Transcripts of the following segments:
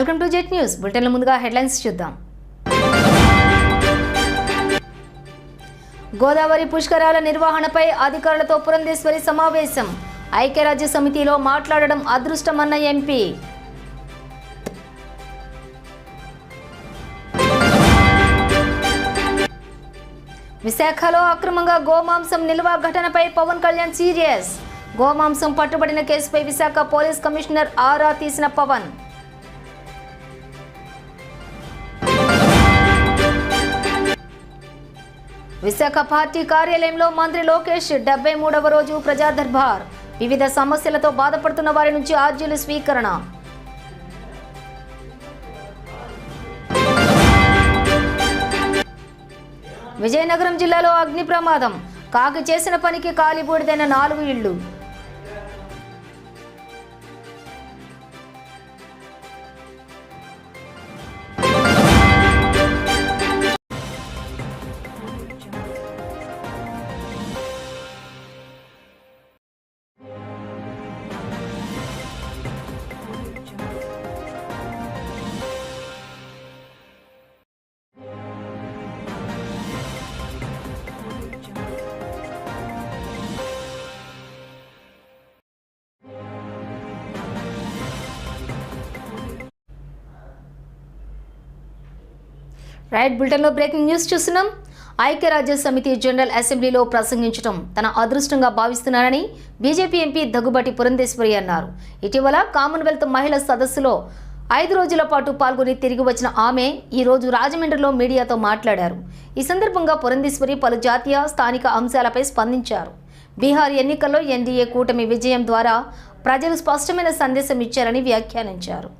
Welcome to Jet News. బులెటిన్ల ముందుగా headlines చూద్దాం. గోదావరి పుష్కరాల నిర్వహణపై అధికారులతో పురంధేశ్వరి సమావేశం. ఐక్యరాజ్య సమితిలో మాట్లాడడం అదృష్టమన్న ఎంపీ. విశాఖలో అక్రమంగా గోమాంసం నిల్వ ఘటనపై పవన్ కళ్యాణ్ సీరియస్. గోమాంసం పట్టుబడిన కేసుపై విశాఖ పోలీస్ కమిషనర్ ఆరా తీసిన పవన్. విశాఖ పార్టీ కార్యాలయంలో మంత్రి లోకేష్ డెబ్బై మూడవ రోజు ప్రజాదర్బార్. వివిధ సమస్యలతో బాధపడుతున్న వారి నుంచి ఆర్జీలు స్వీకరణ. విజయనగరం జిల్లాలో అగ్ని ప్రమాదం. కాకి చేసిన పనికి కాలిబూడిదైన నాలుగు ఇళ్ళు రైట్ బులెటిన్లో బ్రేకింగ్ న్యూస్ చూస్తున్నాం. ఐక్యరాజ్య సమితి జనరల్ అసెంబ్లీలో ప్రసంగించడం తన అదృష్టంగా భావిస్తున్నారని బీజేపీ ఎంపీ దగ్గుబాటి పురంధేశ్వరి అన్నారు. ఇటీవల కామన్వెల్త్ మహిళా సదస్సులో ఐదు రోజుల పాటు పాల్గొని తిరిగి వచ్చిన ఆమె ఈ రోజు రాజమండ్రిలో మీడియాతో మాట్లాడారు. ఈ సందర్భంగా పురంధేశ్వరి పలు జాతీయ స్థానిక అంశాలపై స్పందించారు. బీహార్ ఎన్నికల్లో ఎన్డీఏ కూటమి విజయం ద్వారా ప్రజలు స్పష్టమైన సందేశం ఇచ్చారని వ్యాఖ్యానించారు.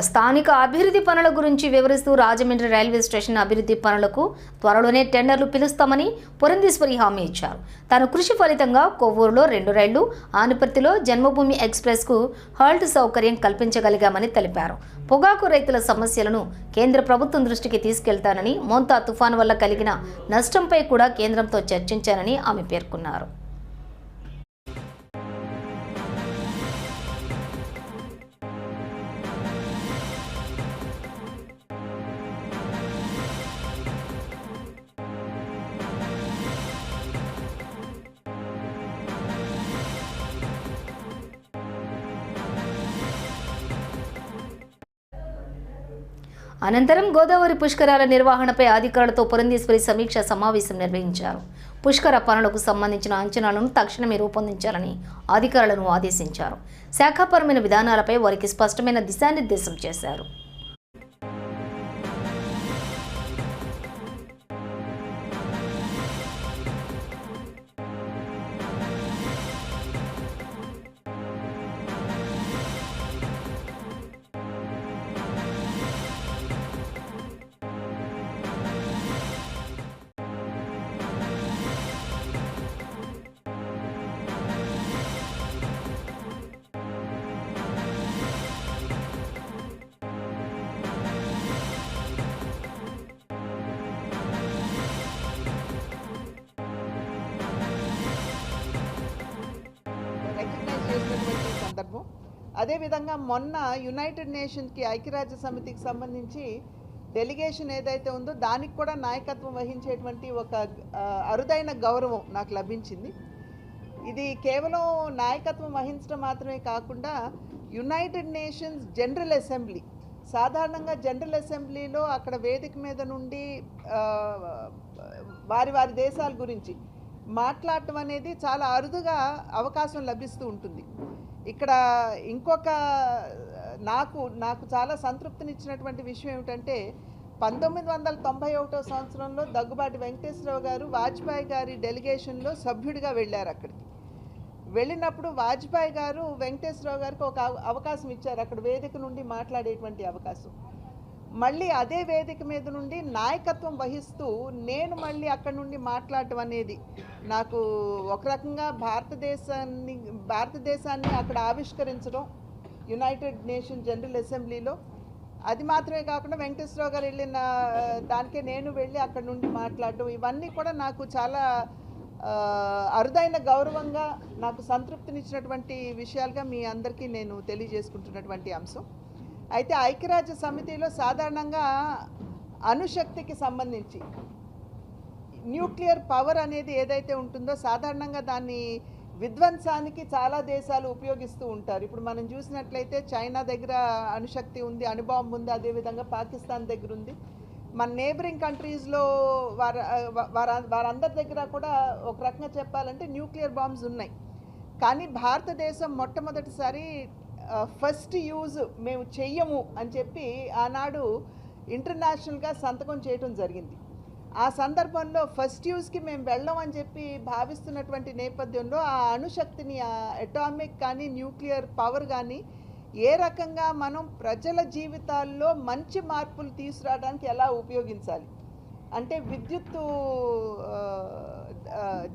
స్థానిక అభివృద్ధి పనుల గురించి వివరిస్తూ రాజమండ్రి రైల్వే స్టేషన్ అభివృద్ధి పనులకు త్వరలోనే టెండర్లు పిలుస్తామని పురంధేశ్వరి హామీ ఇచ్చారు. తన కృషి ఫలితంగా కొవ్వూరులో రెండు రైళ్ళు ఆనుపర్తిలో జన్మభూమి ఎక్స్ప్రెస్కు హాల్ట్ సౌకర్యం కల్పించగలిగామని తెలిపారు. పొగాకు రైతుల సమస్యలను కేంద్ర ప్రభుత్వం దృష్టికి తీసుకెళ్తానని మోంతా తుఫాను వల్ల కలిగిన నష్టంపై కూడా కేంద్రంతో చర్చించానని ఆమె పేర్కొన్నారు. అనంతరం గోదావరి పుష్కరాల నిర్వహణపై అధికారులతో పురంధేశ్వరి సమీక్ష సమావేశం నిర్వహించారు. పుష్కర పనులకు సంబంధించిన అంచనాలను తక్షణమే రూపొందించాలని అధికారులను ఆదేశించారు. శాఖాపరమైన విధానాలపై వారికి స్పష్టమైన దిశానిర్దేశం చేశారు. అదేవిధంగా మొన్న యునైటెడ్ నేషన్కి ఐక్యరాజ్య సమితికి సంబంధించి డెలిగేషన్ ఏదైతే ఉందో దానికి కూడా నాయకత్వం వహించేటువంటి ఒక అరుదైన గౌరవం నాకు లభించింది. ఇది కేవలం నాయకత్వం వహించడం మాత్రమే కాకుండా యునైటెడ్ నేషన్స్ జనరల్ అసెంబ్లీ సాధారణంగా జనరల్ అసెంబ్లీలో అక్కడ వేదిక మీద నుండి వారి వారి దేశాల గురించి మాట్లాడటం అనేది చాలా అరుదుగా అవకాశం లభిస్తూ ఉంటుంది. ఇక్కడ ఇంకొక నాకు నాకు చాలా సంతృప్తినిచ్చినటువంటి విషయం ఏమిటంటే పంతొమ్మిది వందల తొంభై ఒకటో సంవత్సరంలో దగ్గుబాటి వెంకటేశ్వరరావు గారు వాజ్పేయి గారి డెలిగేషన్లో సభ్యుడిగా వెళ్ళారు అక్కడికి. వెళ్ళినప్పుడు వాజ్పేయి గారు వెంకటేశ్వరరావు గారికి ఒక అవ- అవకాశం ఇచ్చారు. అక్కడ వేదిక నుండి మాట్లాడేటువంటి అవకాశం. మళ్ళీ అదే వేదిక మీద నుండి నాయకత్వం వహిస్తూ నేను మళ్ళీ అక్కడ నుండి మాట్లాడటం అనేది నాకు ఒక రకంగా భారతదేశాన్ని భారతదేశాన్ని అక్కడ ఆవిష్కరించడం యునైటెడ్ నేషన్ జనరల్ అసెంబ్లీలో అది మాత్రమే కాకుండా వెంకటేశ్వరరావు గారు వెళ్ళిన దానికే నేను వెళ్ళి అక్కడ నుండి మాట్లాడడం ఇవన్నీ కూడా నాకు చాలా అరుదైన గౌరవంగా నాకు సంతృప్తినిచ్చినటువంటి విషయాలుగా మీ అందరికీ నేను తెలియజేసుకుంటున్నటువంటి అంశం. అయితే ఐక్యరాజ్య సమితిలో సాధారణంగా అణుశక్తికి సంబంధించి న్యూక్లియర్ పవర్ అనేది ఏదైతే ఉంటుందో సాధారణంగా దాన్ని విధ్వంసానికి చాలా దేశాలు ఉపయోగిస్తూ ఉంటారు. ఇప్పుడు మనం చూసినట్లయితే చైనా దగ్గర అణుశక్తి ఉంది అణుబాంబు ఉంది అదేవిధంగా పాకిస్తాన్ దగ్గర ఉంది. మన నేబరింగ్ కంట్రీస్లో వార వార వారందరి దగ్గర కూడా ఒక రకంగా చెప్పాలంటే న్యూక్లియర్ బాంబ్స్ ఉన్నాయి. కానీ భారతదేశం మొట్టమొదటిసారి ఫస్ట్ యూజ్ మేము చెయ్యము అని చెప్పి ఆనాడు ఇంటర్నేషనల్గా సంతకం చేయటం జరిగింది. ఆ సందర్భంలో ఫస్ట్ యూజ్కి మేము వెళ్ళం అని చెప్పి భావిస్తున్నటువంటి నేపథ్యంలో ఆ అణుశక్తిని ఆ అటామిక్ కానీ న్యూక్లియర్ పవర్ కానీ ఏ రకంగా మనం ప్రజల జీవితాల్లో మంచి మార్పులు తీసుకురావడానికి ఎలా ఉపయోగించాలి? అంటే విద్యుత్తు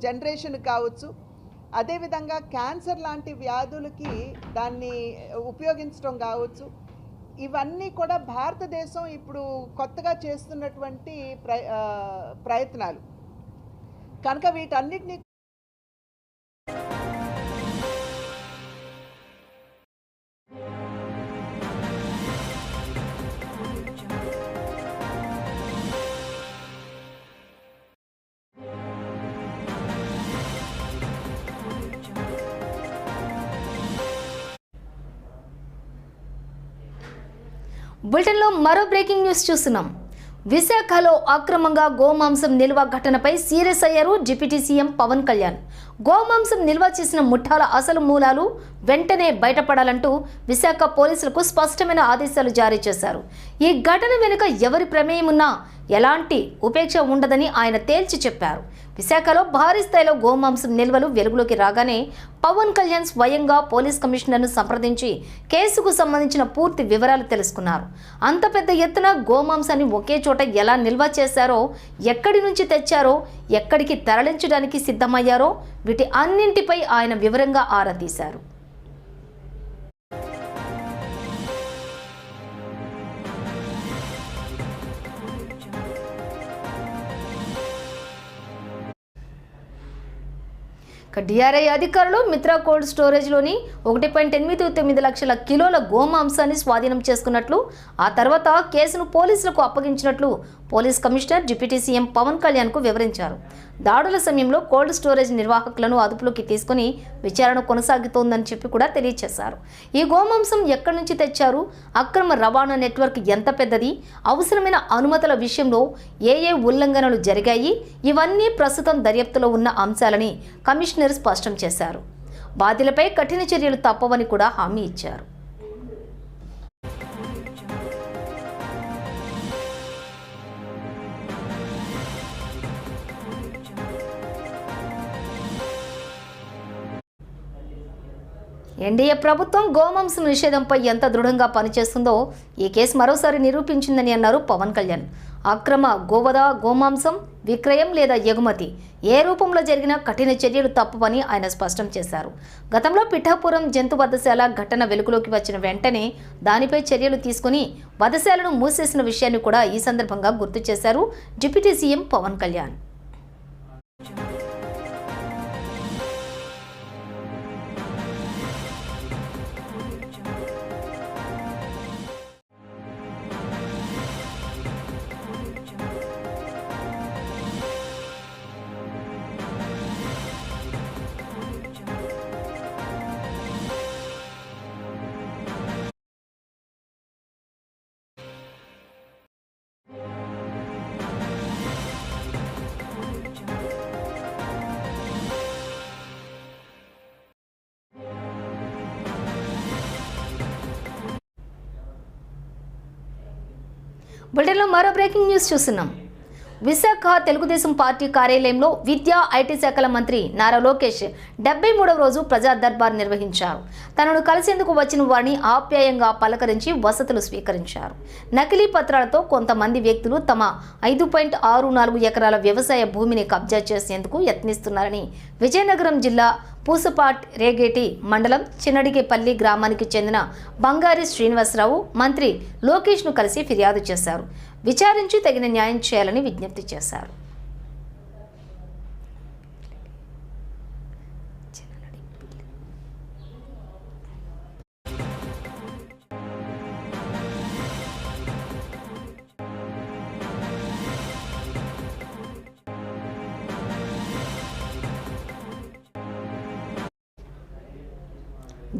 జనరేషన్ కావచ్చు అదేవిధంగా క్యాన్సర్ లాంటి వ్యాధులకి దాన్ని ఉపయోగించడం కావచ్చు. ఇవన్నీ కూడా భారతదేశం ఇప్పుడు కొత్తగా చేస్తున్నటువంటి ప్ర ఆ, ప్రయత్నాలు. కనుక వీటన్నిటిని బులెటిన్లో మరో బ్రేకింగ్ న్యూస్ చూస్తున్నాం. విశాఖలో అక్రమంగా గోమాంసం నిల్వ ఘటనపై సీరియస్ అయ్యారు డిప్యూటీ సీఎం పవన్ కళ్యాణ్. గోమాంసం నిల్వ చేసిన ముఠాల అసలు మూలాలు వెంటనే బయటపడాలంటూ విశాఖ పోలీసులకు స్పష్టమైన ఆదేశాలు జారీ చేశారు. ఈ ఘటన వెనుక ఎవరి ప్రమేయమున్నా ఎలాంటి ఉపేక్ష ఉండదని ఆయన తేల్చి చెప్పారు. విశాఖలో భారీ స్థాయిలో గోమాంసం నిల్వలు వెలుగులోకి రాగానే పవన్ కళ్యాణ్ స్వయంగా పోలీస్ కమిషనర్ను సంప్రదించి కేసుకు సంబంధించిన పూర్తి వివరాలు తెలుసుకున్నారు. అంత పెద్ద ఎత్తున గోమాంసాన్ని ఒకే చోట ఎలా నిల్వ చేశారో ఎక్కడి నుంచి తెచ్చారో ఎక్కడికి తరలించడానికి సిద్ధమయ్యారో వీటి అన్నింటిపై ఆయన వివరంగా ఆరా తీశారు. ఇక డిఆర్ఐ అధికారులు మిత్రా కోల్డ్ స్టోరేజ్లోని ఒకటి పాయింట్ ఎనిమిది తొమ్మిది లక్షల కిలోల గోమాంసాన్ని స్వాధీనం చేసుకున్నట్లు ఆ తర్వాత కేసును పోలీసులకు అప్పగించినట్లు police commissioner deputy CM Pawan కళ్యాణ్కు వివరించారు. దాడుల సమయంలో కోల్డ్ స్టోరేజ్ నిర్వాహకులను అదుపులోకి తీసుకుని విచారణ కొనసాగుతోందని చెప్పి కూడా తెలియజేశారు ఈ గోమాంసం ఎక్కడి నుంచి తెచ్చారు? అక్రమ రవాణా నెట్వర్క్ ఎంత పెద్దది? అవసరమైన అనుమతుల విషయంలో ఏ ఏ ఉల్లంఘనలు జరిగాయి? ఇవన్నీ ప్రస్తుతం దర్యాప్తులో ఉన్న అంశాలని కమిషనర్ స్పష్టం చేశారు. బాధ్యులపై కఠిన చర్యలు తప్పవని కూడా హామీ ఇచ్చారు. ఎన్డీఏ ప్రభుత్వం గోమాంసం నిషేధంపై ఎంత దృఢంగా పనిచేస్తుందో ఈ కేసు మరోసారి నిరూపించిందని అన్నారు పవన్ కళ్యాణ్. అక్రమ గోవద గోమాంసం విక్రయం లేదా ఎగుమతి ఏ రూపంలో జరిగినా కఠిన చర్యలు తప్పవని ఆయన స్పష్టం చేశారు. గతంలో పిఠాపురం జంతు వధశాల ఘటన వెలుగులోకి వచ్చిన వెంటనే దానిపై చర్యలు తీసుకుని వధశాలను మూసేసిన విషయాన్ని కూడా ఈ సందర్భంగా గుర్తు చేశారు డిప్యూటీ సీఎం పవన్ కళ్యాణ్. బులెటిన్లో మరో బ్రేకింగ్ న్యూస్ చూస్తున్నాం. విశాఖ తెలుగుదేశం పార్టీ కార్యాలయంలో విద్యా ఐటీ శాఖల మంత్రి నారా లోకేష్ డెబ్బై మూడవ రోజు ప్రజా దర్బార్ నిర్వహించారు. తనను కలిసేందుకు వచ్చిన వారిని ఆప్యాయంగా పలకరించి వసతులు స్వీకరించారు. నకిలీ పత్రాలతో కొంతమంది వ్యక్తులు తమ ఐదు పాయింట్ ఆరు నాలుగు ఎకరాల వ్యవసాయ భూమిని కబ్జా చేసేందుకు యత్నిస్తున్నారని విజయనగరం జిల్లా పూసపాట్ రేగేటి మండలం చిన్నడికేపల్లి గ్రామానికి చెందిన బంగారి శ్రీనివాసరావు మంత్రి లోకేష్ను కలిసి ఫిర్యాదు చేశారు. విచారించి తగిన న్యాయం చేయాలని విజ్ఞప్తి చేశారు.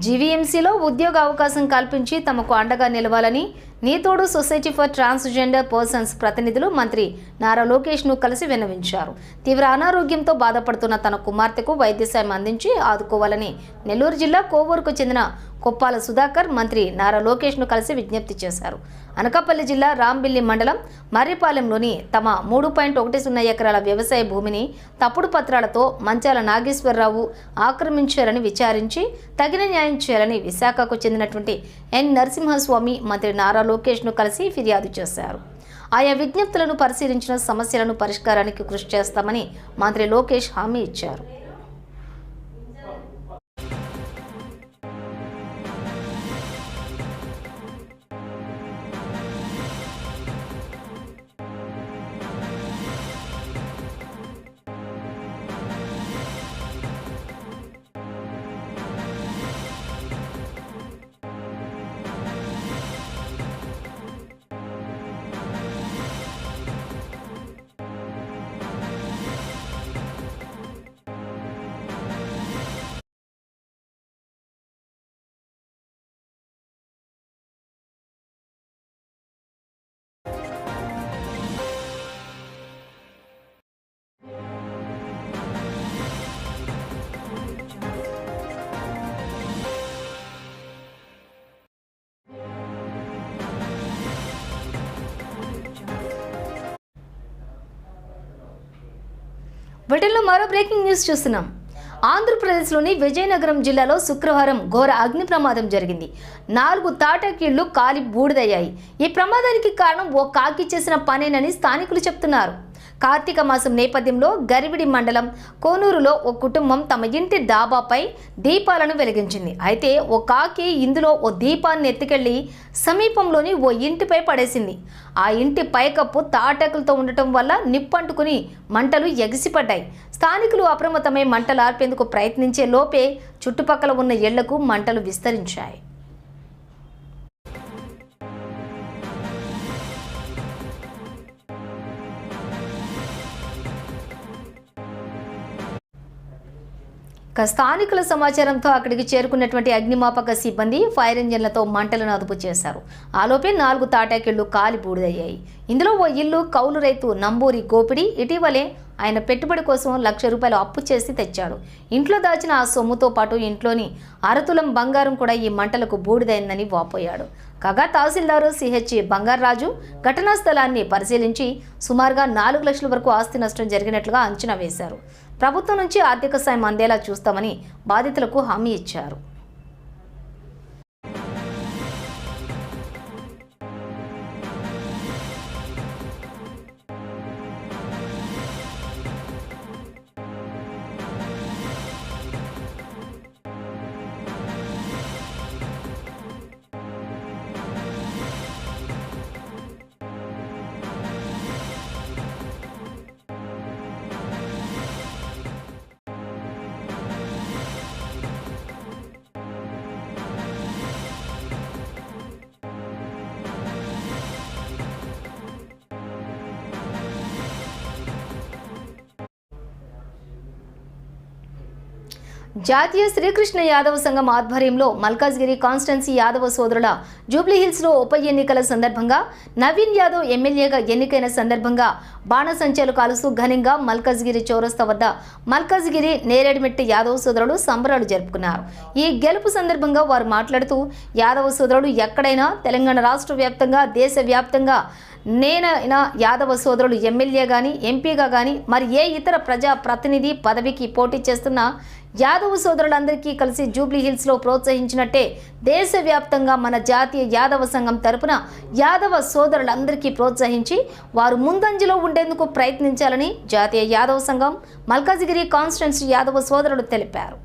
జీవీఎంసీలో ఉద్యోగ అవకాశం కల్పించి తమకు అండగా నిలవాలని Neethodu society for transgender persons ప్రతినిధులు మంత్రి నారా లోకేష్ను కలిసి విన్నవించారు. తీవ్ర అనారోగ్యంతో బాధపడుతున్న తన కుమార్తెకు వైద్య సాయం అందించి ఆదుకోవాలని నెల్లూరు జిల్లా కోవూరుకు చెందిన కొప్పాల సుధాకర్ మంత్రి నారా లోకేష్ను కలిసి విజ్ఞప్తి చేశారు. అనకాపల్లి జిల్లా రాంబిల్లి మండలం మర్రిపాలెంలోని తమ మూడు పాయింట్ ఒకటి సున్నా ఎకరాల వ్యవసాయ భూమిని తప్పుడు పత్రాలతో మంచాల నాగేశ్వరరావు ఆక్రమించారని విచారించి తగిన న్యాయం చేయాలని విశాఖకు చెందినటువంటి ఎన్. నరసింహస్వామి మంత్రి నారా లోకేష్ను కలిసి ఫిర్యాదు చేశారు. ఆయా విజ్ఞప్తులను పరిశీలించిన సమస్యలను పరిష్కారానికి కృషి చేస్తామని మంత్రి లోకేష్ హామీ ఇచ్చారు. బ్రిటన్లో మరో బ్రేకింగ్ న్యూస్ చూస్తున్నాం. ఆంధ్రప్రదేశ్లోని విజయనగరం జిల్లాలో శుక్రవారం ఘోర అగ్ని ప్రమాదం జరిగింది. నాలుగు తాటాకీళ్ళు కాలి బూడిదయ్యాయి. ఈ ప్రమాదానికి కారణం ఓ కాకి చేసిన పనేనని స్థానికులు చెప్తున్నారు. కార్తీక మాసం నేపథ్యంలో గరివిడి మండలం కోనూరులో ఓ కుటుంబం తమ ఇంటి దాబాపై దీపాలను వెలిగించింది. అయితే ఓ కాకి ఇందులో ఓ దీపాన్ని ఎత్తుకెళ్ళి సమీపంలోని ఓ ఇంటిపై పడేసింది. ఆ ఇంటి పైకప్పు తాటాకులతో ఉండటం వల్ల నిప్పంటుకుని మంటలు ఎగిసిపడ్డాయి. స్థానికులు అప్రమత్తమై మంటలు ఆర్పేందుకు ప్రయత్నించే లోపే చుట్టుపక్కల ఉన్న ఇళ్ళకు మంటలు విస్తరించాయి. స్థానికుల సమాచారంతో అక్కడికి చేరుకున్నటువంటి అగ్నిమాపక సిబ్బంది ఫైర్ ఇంజన్లతో మంటలను అదుపు చేశారు. ఆలోపే నాలుగు తాటాకిళ్ళు కాలి బూడిదయ్యాయి ఇందులో ఓ ఇల్లు కౌలు రైతు నంబూరి గోపిడి. ఇటీవలే ఆయన పెట్టుబడి కోసం లక్ష రూపాయలు అప్పు చేసి తెచ్చాడు. ఇంట్లో దాచిన ఆ సొమ్ముతో పాటు ఇంట్లోని అరతులం బంగారం కూడా ఈ మంటలకు బూడిదైందని వాపోయాడు. కాగా తహసీల్దారు సిహెచ్ బంగారాజు ఘటనా స్థలాన్ని పరిశీలించి సుమారుగా నాలుగు లక్షల వరకు ఆస్తి నష్టం జరిగినట్లుగా అంచనా వేశారు. ప్రభుత్వం నుంచి ఆర్థిక సాయం అందేలా చూస్తామని బాధితులకు హామీ ఇచ్చారు. జాతీయ శ్రీకృష్ణ యాదవ సంఘం ఆధ్వర్యంలో మల్కాజ్గిరి కాన్స్టెన్సీ యాదవ సోదరుల జూబ్లీహిల్స్లో ఉప ఎన్నికల సందర్భంగా నవీన్ యాదవ్ ఎమ్మెల్యేగా ఎన్నికైన సందర్భంగా బాణసంచాలు కాలుస్తూ ఘనంగా మల్కాజ్గిరి చౌరస్తా వద్ద మల్కాజ్గిరి నేరేడుమెట్టి యాదవ్ సోదరులు సంబరాలు జరుపుకున్నారు. ఈ గెలుపు సందర్భంగా వారు మాట్లాడుతూ యాదవ సోదరుడు ఎక్కడైనా తెలంగాణ రాష్ట్ర వ్యాప్తంగా దేశవ్యాప్తంగా నేనైనా యాదవ సోదరులు ఎమ్మెల్యే కానీ ఎంపీగా కానీ మరి ఏ ఇతర ప్రజా ప్రతినిధి పదవికి పోటీ చేస్తున్న యాదవ సోదరులందరికీ కలిసి జూబ్లీ హిల్స్లో ప్రోత్సహించినట్టే దేశవ్యాప్తంగా మన జాతీయ యాదవ సంఘం తరపున యాదవ సోదరులందరికీ ప్రోత్సహించి వారు ముందంజలో ఉండేందుకు ప్రయత్నించాలని జాతీయ యాదవ సంఘం మల్కాజిగిరి కాన్స్టిట్యున్సీ యాదవ సోదరులు తెలిపారు.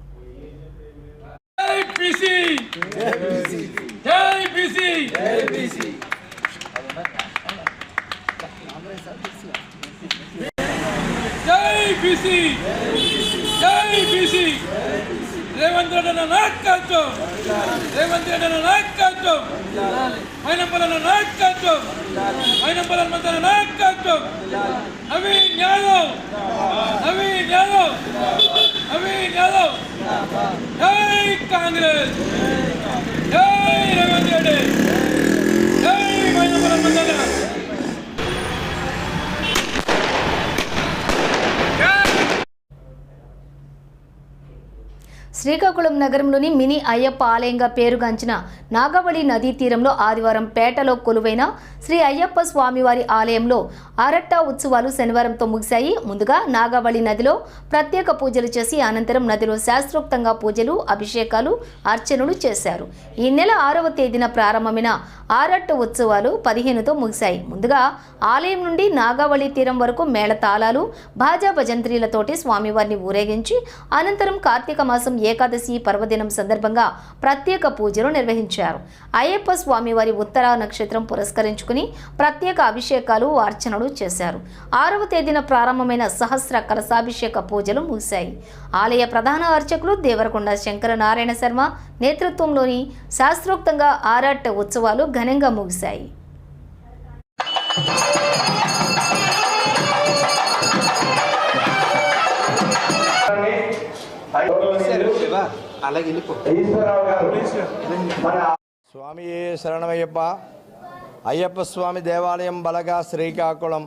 జై బీసీ! జై బీసీ! జై బీసీ! జై బీసీ! జై బీసీ! రేవంత్ రెడ్డి అన్న నాయకత్వం! రేవంత్ రెడ్డి అన్న నాయకత్వం! మైనంపలన్న నాయకత్వం! మైనంపలన్న మంత్రి నాయకత్వం! నవీన్ యాదవ్ నవీన్ యాదవ్ నవీన్ యాదవ్ జై కాంగ్రెస్! జై రేవంత్ రెడ్డి! జై మైనంపలన్న మంత్రి శ్రీకాకుళం నగరంలోని మినీ అయ్యప్ప ఆలయంగా పేరుగాంచిన నాగవళి నదీ తీరంలో ఆదివారం పేటలో కొలువైన శ్రీ అయ్యప్ప స్వామివారి ఆలయంలో ఆరట్టా ఉత్సవాలు శనివారంతో ముగిశాయి. ముందుగా నాగవళి నదిలో ప్రత్యేక పూజలు చేసి అనంతరం నదిలో శాస్త్రోక్తంగా పూజలు అభిషేకాలు అర్చనలు చేశారు. ఈ నెల ఆరవ తేదీన ప్రారంభమైన ఆరట్ట ఉత్సవాలు పదిహేనుతో ముగిశాయి. ముందుగా ఆలయం నుండి నాగావళి తీరం వరకు మేళతాళాలు భాజా భజంత్రీలతోటి స్వామివారిని ఊరేగించి అనంతరం కార్తీక మాసం ఏకాదశి పర్వదినం సందర్భంగా ప్రత్యేక పూజలు నిర్వహించారు. అయ్యప్ప స్వామివారి ఉత్తర నక్షత్రం పురస్కరించుకుని ప్రత్యేక అభిషేకాలు అర్చనలు చేశారు. ఆరవ తేదీన ప్రారంభమైన సహస్ర కలశాభిషేక పూజలు ముగిశాయి. ఆలయ ప్రధాన అర్చకులు దేవరకొండ శంకర నారాయణ శర్మ నేతృత్వంలోని శాస్త్రోక్తంగా ఆరాట్ ఉత్సవాలు ఘనంగా ముగిశాయి. అలాగే స్వామి శరణమయ్యప్ప అయ్యప్ప స్వామి దేవాలయం బలగా శ్రీకాకుళం.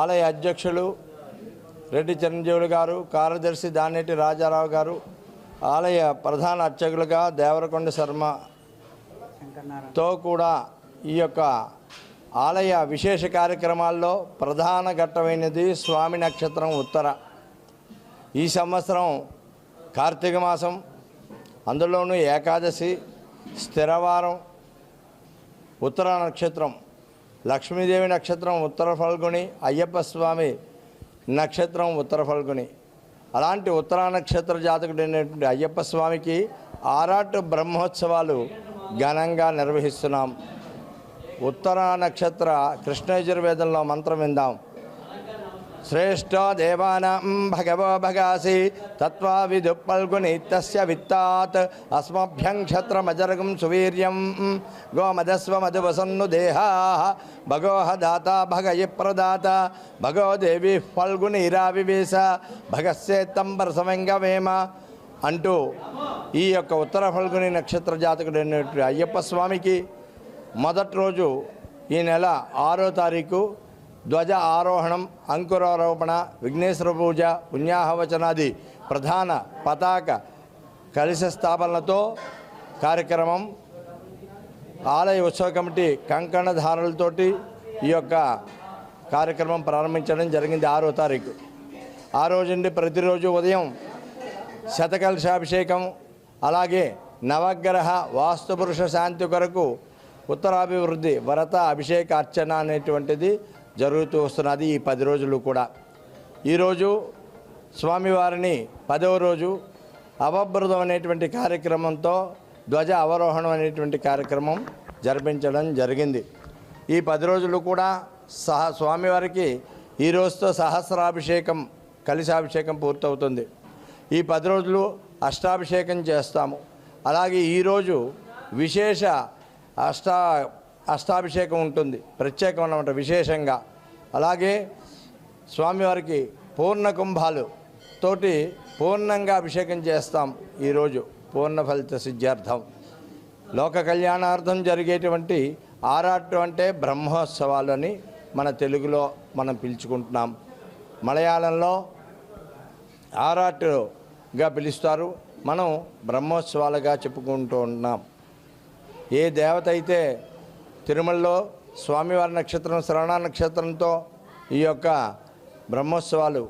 ఆలయ అధ్యక్షులు రెడ్డి చిరంజీవులు గారు కార్యదర్శి దానేటి రాజారావు గారు ఆలయ ప్రధాన అర్చకులుగా దేవరకొండ శర్మతో కూడా ఈ యొక్క ఆలయ విశేష కార్యక్రమాల్లో ప్రధాన ఘట్టమైనది స్వామి నక్షత్రం ఉత్తర. ఈ సంవత్సరం కార్తీక మాసం అందులోనూ ఏకాదశి స్థిరవారం ఉత్తర నక్షత్రం లక్ష్మీదేవి నక్షత్రం ఉత్తర ఫల్గుని అయ్యప్ప స్వామి నక్షత్రం ఉత్తర ఫల్గుని. అలాంటి ఉత్తర నక్షత్ర జాతకుడైనటువంటి అయ్యప్ప స్వామికి ఆరాటు బ్రహ్మోత్సవాలు ఘనంగా నిర్వహిస్తున్నాం. ఉత్తర నక్షత్ర కృష్ణయజుర్వేదంలో మంత్రం విందాం. శ్రేష్ఠో దేవానాం భగవో భగాసి తత్వా విదు పల్గుని తస్య విత్తాత్ అస్మభ్యం క్షత్రమజరగం సువీర్యం గోమదస్వ మధువసన్ను దేహా భగోహ దాత భగయ ప్రదాత భగో దేవి ఫల్గుని ఇరావివేశ భగస్యేత్తంబర సమంగవేమ అంటూ ఈ యొక్క ఉత్తర ఫల్గుని నక్షత్ర జాతకుడైనటువంటి అయ్యప్ప స్వామికి మొదటి రోజు ఈ నెల ఆరో తారీఖు ధ్వజ ఆరోహణం అంకురారోపణ విఘ్నేశ్వర పూజ పుణ్యాహవచనాది ప్రధాన పతాక కలిసి స్థాపనలతో కార్యక్రమం ఆలయ ఉత్సవ కమిటీ కంకణధారలతోటి ఈ యొక్క కార్యక్రమం ప్రారంభించడం జరిగింది ఆరో తారీఖు. ఆ రోజు నుండి ప్రతిరోజు ఉదయం శతకలశాభిషేకం అలాగే నవగ్రహ వాస్తుపురుష శాంతి కొరకు ఉత్తరాభివృద్ధి వరత అభిషేక అర్చన అనేటువంటిది జరుగుతూ వస్తున్నది ఈ పది రోజులు కూడా. ఈరోజు స్వామివారిని పదవ రోజు అవబృతం అనేటువంటి కార్యక్రమంతో ధ్వజ అవరోహణం అనేటువంటి కార్యక్రమం జరిపించడం జరిగింది. ఈ పది రోజులు కూడా సహ స్వామివారికి ఈ రోజుతో సహస్రాభిషేకం కలిశాభిషేకం పూర్తవుతుంది. ఈ పది రోజులు అష్టాభిషేకం చేస్తాము. అలాగే ఈరోజు విశేష అష్టా అష్టాభిషేకం ఉంటుంది. ప్రత్యేకం అన్నమాట విశేషంగా. అలాగే స్వామివారికి పూర్ణ కుంభాలు తోటి పూర్ణంగా అభిషేకం చేస్తాం ఈరోజు పూర్ణ ఫలిత సిద్ధ్యార్థం. లోక కళ్యాణార్థం జరిగేటువంటి ఆరాట్టు అంటే బ్రహ్మోత్సవాలు అని మన తెలుగులో మనం పిలుచుకుంటున్నాం. మలయాళంలో ఆరాటుగా పిలుస్తారు. మనం బ్రహ్మోత్సవాలుగా చెప్పుకుంటూ ఉన్నాం. ఏ దేవత అయితే తిరుమలలో స్వామివారి నక్షత్రం శ్రవణ నక్షత్రంతో ఈ యొక్క బ్రహ్మోత్సవాలు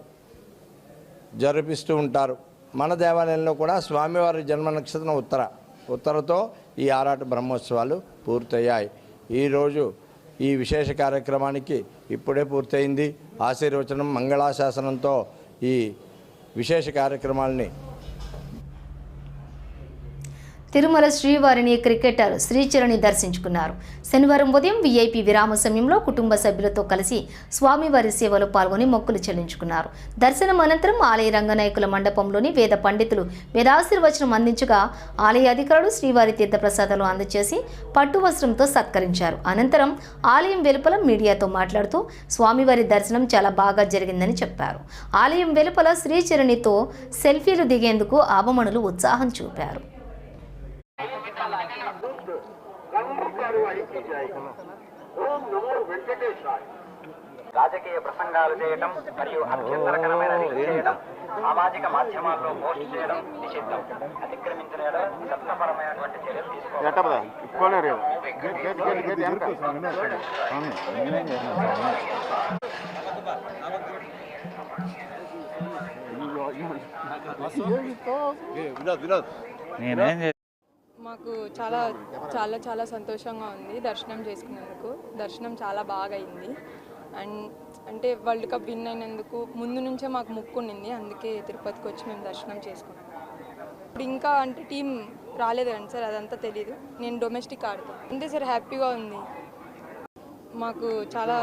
జరిపిస్తూ ఉంటారు. మన దేవాలయంలో కూడా స్వామివారి జన్మ నక్షత్రం ఉత్తర ఉత్తరతో ఈ ఆరాట బ్రహ్మోత్సవాలు పూర్తయ్యాయి. ఈరోజు ఈ విశేష కార్యక్రమానికి ఇప్పుడే పూర్తయింది. ఆశీర్వచనం మంగళాశాసనంతో ఈ విశేష కార్యక్రమాల్ని తిరుమల శ్రీవారిని క్రికెటర్ శ్రీచరణి దర్శించుకున్నారు. శనివారం ఉదయం వీఐపీ విరామ సమయంలో కుటుంబ సభ్యులతో కలిసి స్వామివారి సేవలో పాల్గొని మొక్కులు చెల్లించుకున్నారు. దర్శనం అనంతరం ఆలయ రంగనాయకుల మండపంలోని వేద పండితులు వేదాశీర్వచనం అందించగా ఆలయ అధికారులు శ్రీవారి తీర్థప్రసాదాలు అందజేసి పట్టు వస్త్రంతో సత్కరించారు. అనంతరం ఆలయం వెలుపల మీడియాతో మాట్లాడుతూ స్వామివారి దర్శనం చాలా బాగా జరిగిందని చెప్పారు. ఆలయం వెలుపల శ్రీచరణితో సెల్ఫీలు దిగేందుకు ఆభమణులు ఉత్సాహం చూపారు. రాజకీయ ప్రసంగాలు చేయడం మరియు అభ్యంతరకరమైన చేయడం సామాజిక మాధ్యమాల్లో పోస్ట్ చేయడం నిషిద్ధం. అతిక్రమించిన చట్టపరమైనటువంటి చర్యలు తీసుకోవాలి. మాకు చాలా చాలా చాలా సంతోషంగా ఉంది దర్శనం చేసుకున్నందుకు. దర్శనం చాలా బాగా అయింది. అండ్ అంటే వరల్డ్ కప్ విన్ అయినందుకు ముందు నుంచే మాకు ముక్కు ఉండింది. అందుకే తిరుపతికి వచ్చి మేము దర్శనం చేసుకున్నాం. ఇప్పుడు ఇంకా అంటే టీం రాలేదు కానీ సార్ అదంతా తెలియదు నేను డొమెస్టిక్ ఆడతాను అంతే సార్ హ్యాపీగా ఉంది. మాకు చాలా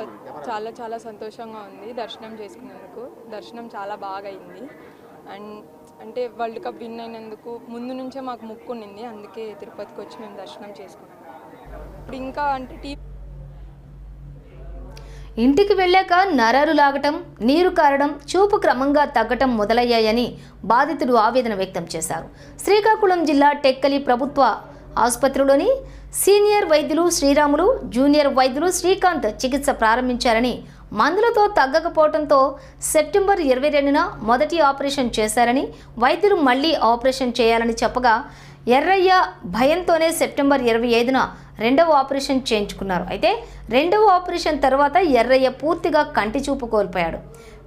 చాలా చాలా సంతోషంగా ఉంది దర్శనం చేసుకున్నందుకు. దర్శనం చాలా బాగా అయింది. అండ్ అంటే వరల్డ్ కప్ విన్ అయినందుకు ముందు నుంచే మాకు ముక్కునింది. అందుకే తిరుపతికి వచ్చి మేము దర్శనం చేసుకున్నాం. ఇప్పుడు ఇంకా అంటే టీ ఇంటికి వెళ్ళాక నరాలు లాగటం నీరు కారడం చూపు క్రమంగా తగ్గటం మొదలయ్యాయని బాధితుడు ఆవేదన వ్యక్తం చేశారు. శ్రీకాకుళం జిల్లా టెక్కలి ప్రభుత్వ ఆసుపత్రిలోని సీనియర్ వైద్యులు శ్రీరాములు జూనియర్ వైద్యులు శ్రీకాంత్ చికిత్స ప్రారంభించారని మందులతో తగ్గకపోవడంతో సెప్టెంబర్ ఇరవై రెండున మొదటి ఆపరేషన్ చేశారని వైద్యులు మళ్ళీ ఆపరేషన్ చేయాలని చెప్పగా ఎర్రయ్య భయంతోనే సెప్టెంబర్ ఇరవై ఐదున రెండవ ఆపరేషన్ చేయించుకున్నారు. అయితే రెండవ ఆపరేషన్ తర్వాత ఎర్రయ్య పూర్తిగా కంటి చూపు కోల్పోయాడు.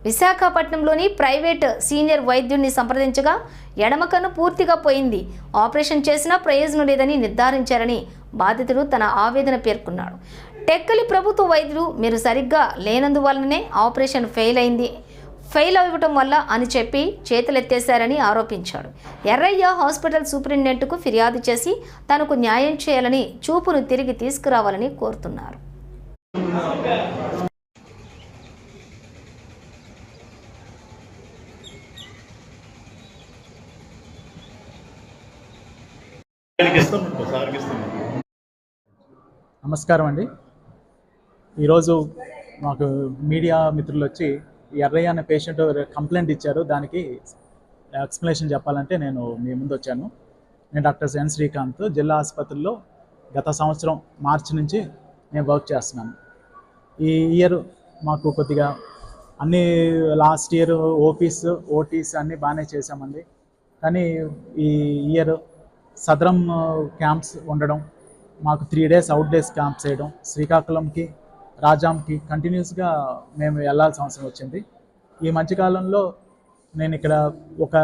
విశాఖపట్నంలోని ప్రైవేట్ సీనియర్ వైద్యుడిని సంప్రదించగా ఎడమ కన్ను పూర్తిగా పోయింది. ఆపరేషన్ చేసినా ప్రయోజనం లేదని నిర్ధారించారని బాధితుడు తన ఆవేదన పేర్కొన్నాడు. టెక్కలి ప్రభుత్వ వైద్యులు మీరు సరిగ్గా లేనందువల్లనే ఆపరేషన్ ఫెయిల్ అయింది. ఫెయిల్ అవ్వటం వల్ల అని చెప్పి చేతులెత్తేశారని ఆరోపించాడు. ఎర్రయ్య హాస్పిటల్ సూపరింటెండెంట్కు ఫిర్యాదు చేసి తనకు న్యాయం చేయాలని చూపును తిరిగి తీసుకురావాలని కోరుతున్నారు. నమస్కారం అండి. ఈరోజు మాకు మీడియా మిత్రులు వచ్చి ఎర్రయ్య అనే పేషెంట్ కంప్లైంట్ ఇచ్చారు. దానికి ఎక్స్ప్లెనేషన్ చెప్పాలంటే నేను మీ ముందు వచ్చాను. నేను డాక్టర్ ఎన్ శ్రీకాంత్ జిల్లా ఆసుపత్రిలో గత సంవత్సరం మార్చి నుంచి నేను వర్క్ చేస్తున్నాను. ఈ ఇయర్ మాకు కొద్దిగా అన్ని లాస్ట్ ఇయర్ ఓపీస్ ఓటీస్ అన్నీ బాగానే చేసామండి కానీ ఈ ఇయర్ సదరం uh, క్యాంప్స్ ఉండడం మాకు three days out days camps చేయడం శ్రీకాకుళంకి రాజాంకి కంటిన్యూస్గా మేము వెళ్ళాల్సిన అవసరం వచ్చింది. ఈ మధ్యకాలంలో నేను ఇక్కడ ఒక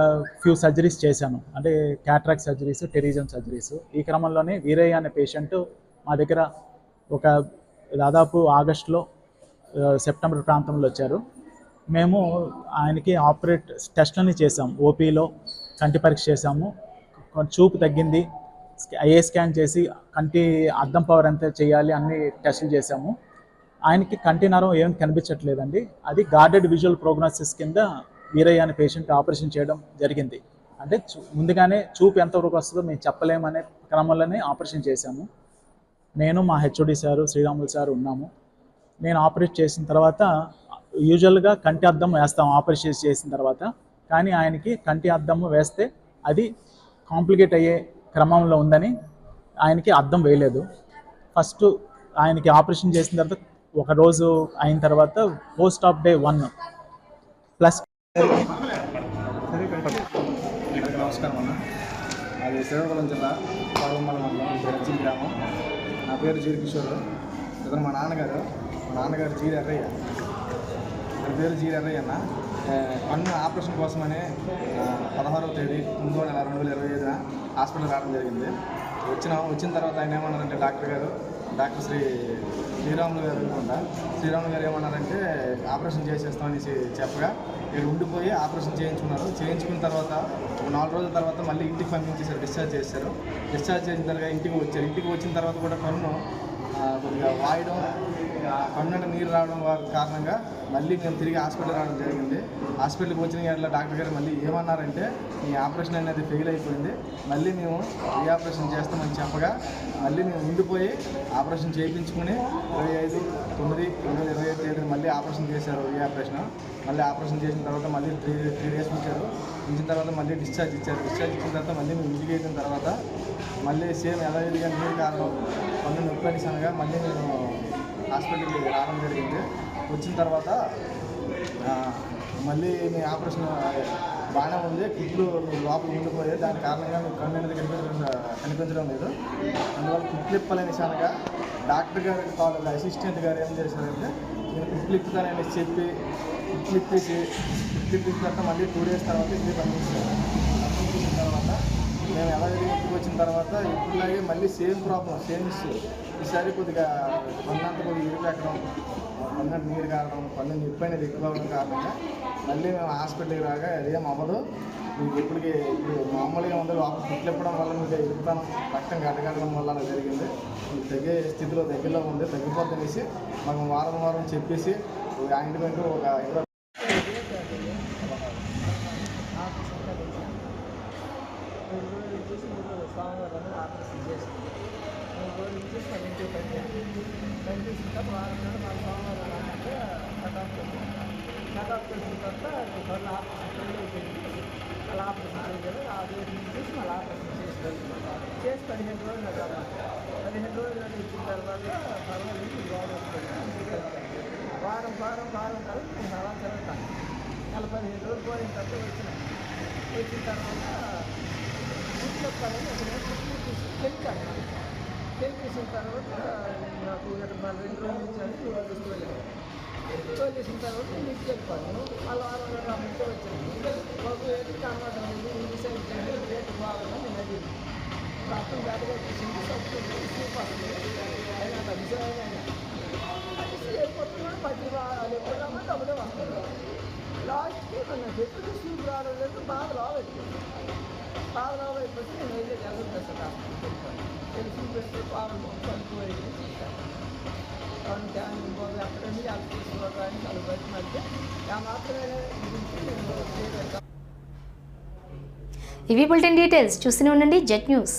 ఫ్యూ సర్జరీస్ చేశాను. అంటే క్యాట్రాక్ సర్జరీస్ టెరిజం సర్జరీస్ ఈ క్రమంలోనే వీరయ్య అనే పేషెంట్ మా దగ్గర ఒక దాదాపు ఆగస్టులో సెప్టెంబర్ ప్రాంతంలో వచ్చారు. మేము ఆయనకి ఆపరేట్ టెస్ట్లని చేసాం ఓపీలో కంటి పరీక్ష చేసాము చూపు తగ్గింది. ఐఏ స్కాన్ చేసి కంటి అద్దం పవర్ ఎంత చేయాలి అన్ని టెస్టులు చేసాము ఆయనకి కంటి నరం ఏం కనిపించట్లేదండి. అది గార్డెడ్ విజువల్ ప్రోగ్నోసిస్ కింద వీరయ్య అనే పేషెంట్ ఆపరేషన్ చేయడం జరిగింది. అంటే చూ- ముందుగానే చూపు ఎంతవరకు వస్తుందో మేము చెప్పలేమనే క్రమంలోనే ఆపరేషన్ చేశాము. నేను మా హెచ్ఓడి సారు శ్రీరాములు సారు ఉన్నాము. నేను ఆపరేట్ చేసిన తర్వాత యూజువల్గా కంటి అద్దం వేస్తాం ఆపరేషన్ చేసిన తర్వాత. కానీ ఆయనకి కంటి అద్దం వేస్తే అది కాంప్లికేట్ అయ్యే క్రమంలో ఉందని ఆయనకి అద్దం వేయలేదు. ఫస్ట్ ఆయనకి ఆపరేషన్ చేసిన తర్వాత ఒక రోజు అయిన తర్వాత post off day one plus నమస్కారం అన్న. అది శ్రీకాకుళం జిల్లా పాలమల మండలం బెరచి గ్రామం. నా పేరు జీరకిషోర్ ఇతను మా నాన్నగారు. మా నాన్నగారు జీరి ఎర్రయ్య. ఇతని పేరు జీరి ఎర్రయ్య అన్న. కన్ను ఆపరేషన్ కోసమనే పదహారవ తేదీ తొమ్మిదో నెల రెండు వేల ఇరవై ఐదున హాస్పిటల్ రావడం జరిగింది. వచ్చిన వచ్చిన తర్వాత ఆయన ఏమన్నారంటే డాక్టర్ గారు డాక్టర్ శ్రీ శ్రీరాములు గారు అనుకుంటా శ్రీరాములు గారు ఏమన్నారంటే ఆపరేషన్ చేసేస్తాం అనేసి చెప్పగా ఇక్కడ ఉండిపోయి ఆపరేషన్ చేయించుకున్నారు. చేయించుకున్న తర్వాత నాలుగు రోజుల తర్వాత మళ్ళీ ఇంటికి పంపించేశారు డిశ్చార్జ్ చేశారు. డిశ్చార్జ్ చేసిన తర్వాత ఇంటికి వచ్చారు. ఇంటికి వచ్చిన తర్వాత కూడా కన్ను కొద్దిగా వాయడం ఆ, నీరు రావడం కారణంగా మళ్ళీ మేము తిరిగి హాస్పిటల్ రావడం జరిగింది. హాస్పిటల్కి వచ్చిన గంటల డాక్టర్ గారు మళ్ళీ ఏమన్నారంటే మీ ఆపరేషన్ అనేది ఫెయిల్ అయిపోయింది. మళ్ళీ మేము ఈ ఆపరేషన్ చేస్తామని చెప్పగా మళ్ళీ మేము ఉండిపోయి ఆపరేషన్ చేయించుకుని ఇరవై ఐదు తొమ్మిది రెండు వేల ఇరవై ఐదు తేదీన మళ్ళీ ఆపరేషన్ చేశారు ఈ ఆపరేషన్ మళ్ళీ ఆపరేషన్ చేసిన తర్వాత మళ్ళీ త్రీ త్రీ డేస్ ఉంచారు. ఉంచిన తర్వాత మళ్ళీ డిశ్చార్జ్ ఇచ్చారు. డిశ్చార్జ్ ఇచ్చిన తర్వాత మళ్ళీ మేము ఇంటికి వెళ్ళిన తర్వాత మళ్ళీ సేమ్ యథావిధిగా నీరు కారణం పన్ను నొప్పి అనేసి అనగా మళ్ళీ నేను హాస్పిటల్కి రావడం జరిగింది. వచ్చిన తర్వాత మళ్ళీ మీ ఆపరేషన్ బాగానే ఉంది. కుట్లు లోపల ఉండిపోయాయి దాని కారణంగా మీకు కన్ను అనేది కనిపించడం కనిపించడం లేదు. అందువల్ల కుట్లు ఇప్పలేని అనగా డాక్టర్ గారి కాలేజ్ అసిస్టెంట్ గారు ఏం చేశారంటే నేను కుట్లు ఇప్పుతానని చెప్పి కుట్లు ఇప్పేసి కుట్లు ఇప్పించిన తర్వాత మళ్ళీ టూ డేస్ తర్వాత ఇంటికి పంపించారు మేము ఎలా వచ్చిన తర్వాత ఇప్పుడులాగే మళ్ళీ సేమ్ ప్రాబ్లం సేమ్ ఇష్యూ ఈసారి కొద్దిగా పన్నంత కొద్దిగా ఇరుకు ఎక్కడం పన్ను నీరు కారడం పన్ను నొప్పి అనేది ఎక్కువ అవడం కారణంగా మళ్ళీ మేము హాస్పిటల్కి రాగా అదేం అవ్వదు. మీకు ఇప్పటికి ఇప్పుడు మామూలుగా ఉంది లోపల కుట్లు వల్ల మీకు ఇరుకుతాను రక్తం గడ్డగట్టడం వల్ల అలా జరిగింది. మీకు తగ్గే స్థితిలో దగ్గరలో ఉంది తగ్గిపోతుందనేసి మనం వారం వారం చెప్పేసి ఒక ఆయింట్మెంట్ ఒక ఇరవై సోమవారం ఆపరేషన్ చేసి మూడు రోజులు చేసి మళ్ళీ ఇంటికి పంపించాను తర్వాత వారం నాడు మన సోమవారం అంటే కటాఫ్ కటాఫ్ చేసిన తర్వాత మళ్ళీ ఆపరేషన్ అయిపోయింది మళ్ళీ ఆపరేషన్ చేయాలి ఆ డేట్ చేసి మళ్ళీ ఆపరేషన్ చేసి చేసి పదిహేను రోజులు నాకు పదిహేను రోజులు ఇచ్చిన తర్వాత పర్వాలేదు వారం వారం వారం వారం కలిపి అలా జరుగుతాను నలభై పదిహేను రోజులు పోయిన తర్వాత వచ్చిన వచ్చిన తర్వాత ఇంట్లో పని తెలిపాను తెలిపేసిన తర్వాత నాకు ఇరవై రెండు రోజులు ఇచ్చాను తోలేసాను తోలేసిన తర్వాత నేను ఇంటికి వెళ్ళిపోయాను మళ్ళీ వారం రోజులు వచ్చాను. మాకు ఏది అనమాట ఉంది ఈ సైడ్ చేయండి రేటు బాగుందని నేను అడిగింది అప్పుడు బ్యాట్గా తీసింది సబ్సిడీ సూప్ వస్తుంది అయినా విజయమైన వెళ్ళిపోతున్నాడు పది వాళ్ళు ఎప్పుడు రమ్మంటే అప్పుడే వస్తుంది లాస్ట్కి మన ఎప్పుడు సూప్ రావడం లేదు బాగా రావచ్చు బాగా రావైపోతే నేను వెళ్ళి జాగ్రత్త సార్ తెలిసి పెట్టి పాలు కలుపుకోవాలి అవును ఇవి బులెటిన్ డీటెయిల్స్ చూస్తూనే ఉండండి జెట్ న్యూస్.